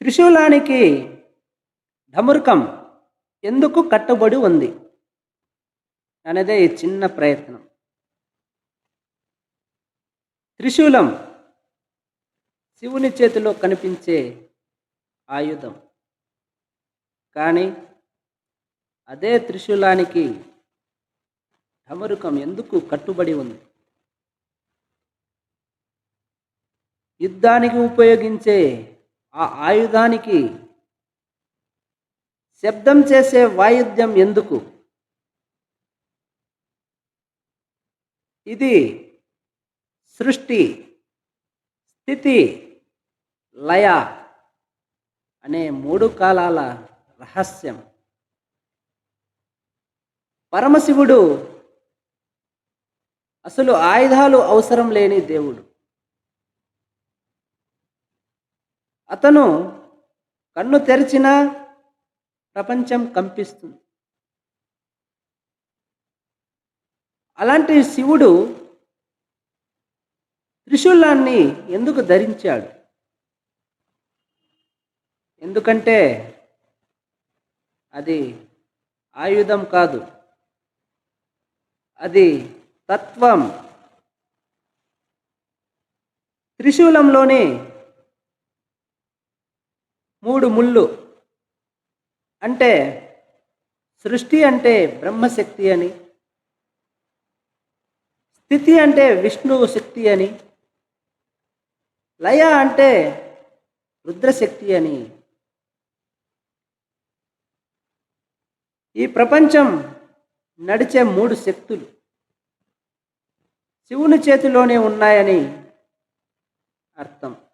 త్రిశూలానికి ఢమురుకం ఎందుకు కట్టుబడి ఉంది? అనేదే ఈ చిన్న ప్రయత్నం. త్రిశూలం శివుని చేతిలో కనిపించే ఆయుధం. కానీ అదే త్రిశూలానికి ఢమరుకం ఎందుకు కట్టుబడి ఉంది? యుద్ధానికి ఉపయోగించే ఆ ఆయుధానికి శబ్దం చేసే వాయిద్యం ఎందుకు? ఇది సృష్టి స్థితి లయ అనే మూడు కాలాల రహస్యం. పరమశివుడు అసలు ఆయుధాలు అవసరం లేని దేవుడు. అతను కన్ను తెరిచిన ప్రపంచం కంపిస్తుంది. అలాంటి శివుడు త్రిశూలాన్ని ఎందుకు ధరించాడు? ఎందుకంటే అది ఆయుధం కాదు. అది తత్వం. త్రిశూలంలోని మూడు ముళ్ళు. అంటే సృష్టి అంటే బ్రహ్మశక్తి అని స్థితి అంటే విష్ణువు శక్తి అని లయ అంటే రుద్రశక్తి అని. ఈ ప్రపంచం నడిచే మూడు శక్తులు శివుని చేతిలోనే ఉన్నాయని అర్థం.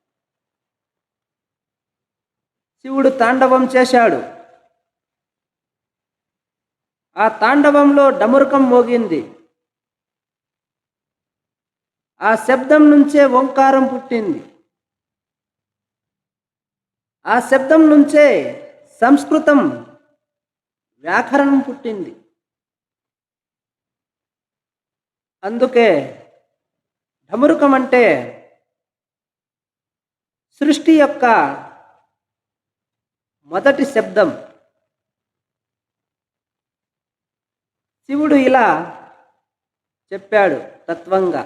శివుడు తాండవం చేశాడు. ఆ తాండవంలో డమరుకం మోగింది. ఆ శబ్దం నుంచే ఓంకారం పుట్టింది. ఆ శబ్దం నుంచే సంస్కృతం వ్యాకరణం పుట్టింది. అందుకే ఢమురుకం అంటే సృష్టి యొక్క మొదటి శబ్దం. శివుడు ఇలా చెప్పాడు తత్వంగా.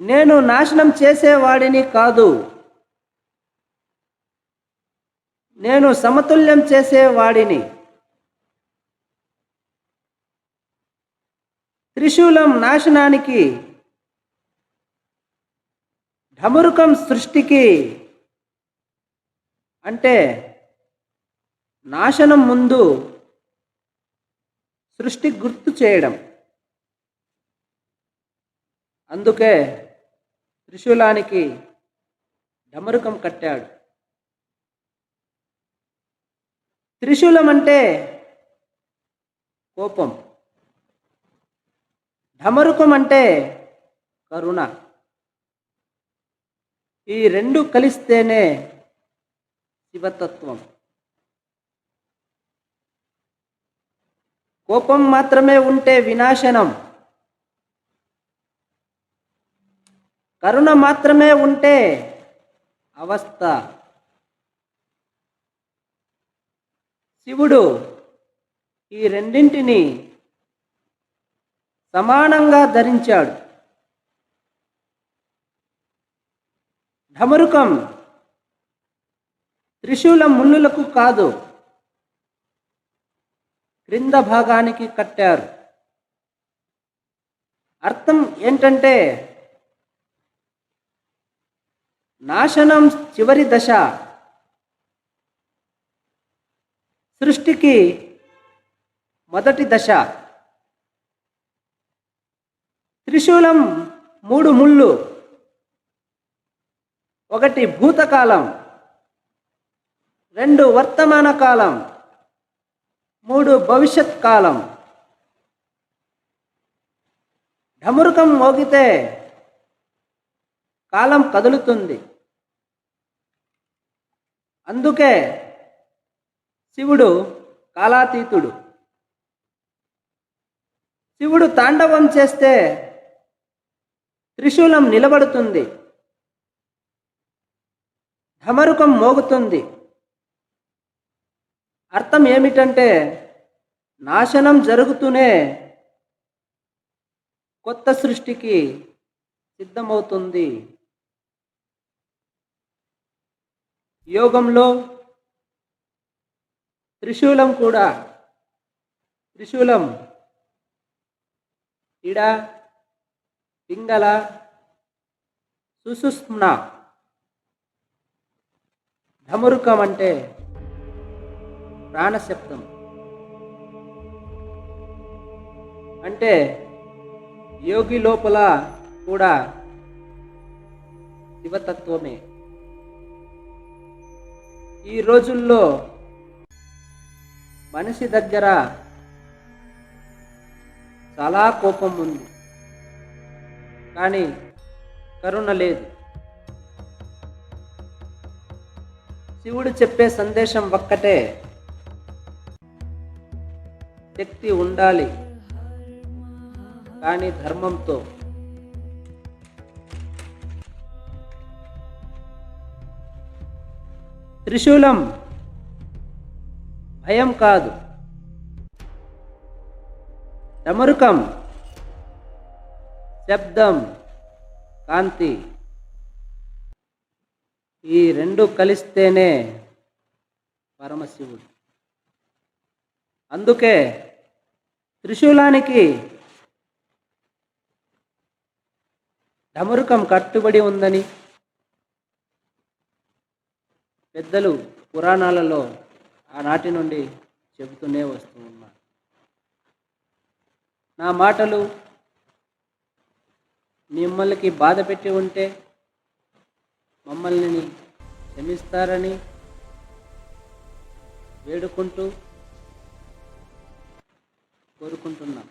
నేను నాశనం చేసేవాడిని కాదు. నేను సమతుల్యం చేసేవాడిని. త్రిశూలం నాశనానికి ఢమురుకం సృష్టికి అంటే నాశనం ముందు సృష్టి గుర్తు చేయడం. అందుకే త్రిశూలానికి డమరుకం కట్టాడు. త్రిశూలం అంటే కోపం. ఢమరుకం అంటే కరుణ. ఈ రెండు కలిస్తేనే శివతత్వం. కోపం మాత్రమే ఉంటే వినాశనం. కరుణ మాత్రమే ఉంటే అవస్థ. శివుడు ఈ రెండింటిని సమానంగా ధరించాడు. ఢమరుకం త్రిశూలం ముళ్ళులకు కాదు క్రింద భాగానికి కట్టారు. అర్థం ఏంటంటే నాశనం చివరి దశ. సృష్టికి మొదటి దశ. త్రిశూలం మూడు ముళ్ళు. ఒకటి భూతకాలం రెండు వర్తమాన కాలం మూడు భవిష్యత్ కాలం. ఢమురుకం మోగితే కాలం కదులుతుంది. అందుకే శివుడు కాలాతీతుడు. శివుడు తాండవం చేస్తే త్రిశూలం నిలబడుతుంది. ఢమరుకం మోగుతుంది. అర్థం ఏమిటంటే నాశనం జరుగుతూనే కొత్త సృష్టికి సిద్ధమవుతుంది. యోగంలో త్రిశూలం కూడా త్రిశూలం ఇడ పింగళ సుసుష్మ్న ఢమరుకం అంటే ప్రాణశబ్దం. అంటే యోగి లోపల కూడా శివతత్వమే ఈ రోజుల్లో మనిషి దగ్గర చాలా కోపం ఉంది. కానీ కరుణ లేదు. శివుడు చెప్పే సందేశం ఒక్కటే. శక్తి ఉండాలి. కానీ ధర్మంతో. త్రిశూలం భయం కాదు. డమరుకం శబ్దం కాంతి. ఈ రెండు కలిస్తేనే పరమశివుడు. అందుకే త్రిశూలానికి డమరుకం కట్టుబడి ఉందని పెద్దలు పురాణాలలో ఆనాటి నుండి చెబుతూనే వస్తూ ఉన్నారు. నా మాటలు మిమ్మల్ని బాధ పెట్టి ఉంటే మమ్మల్ని క్షమిస్తారని వేడుకుంటూ కోరుకుంటున్నాం.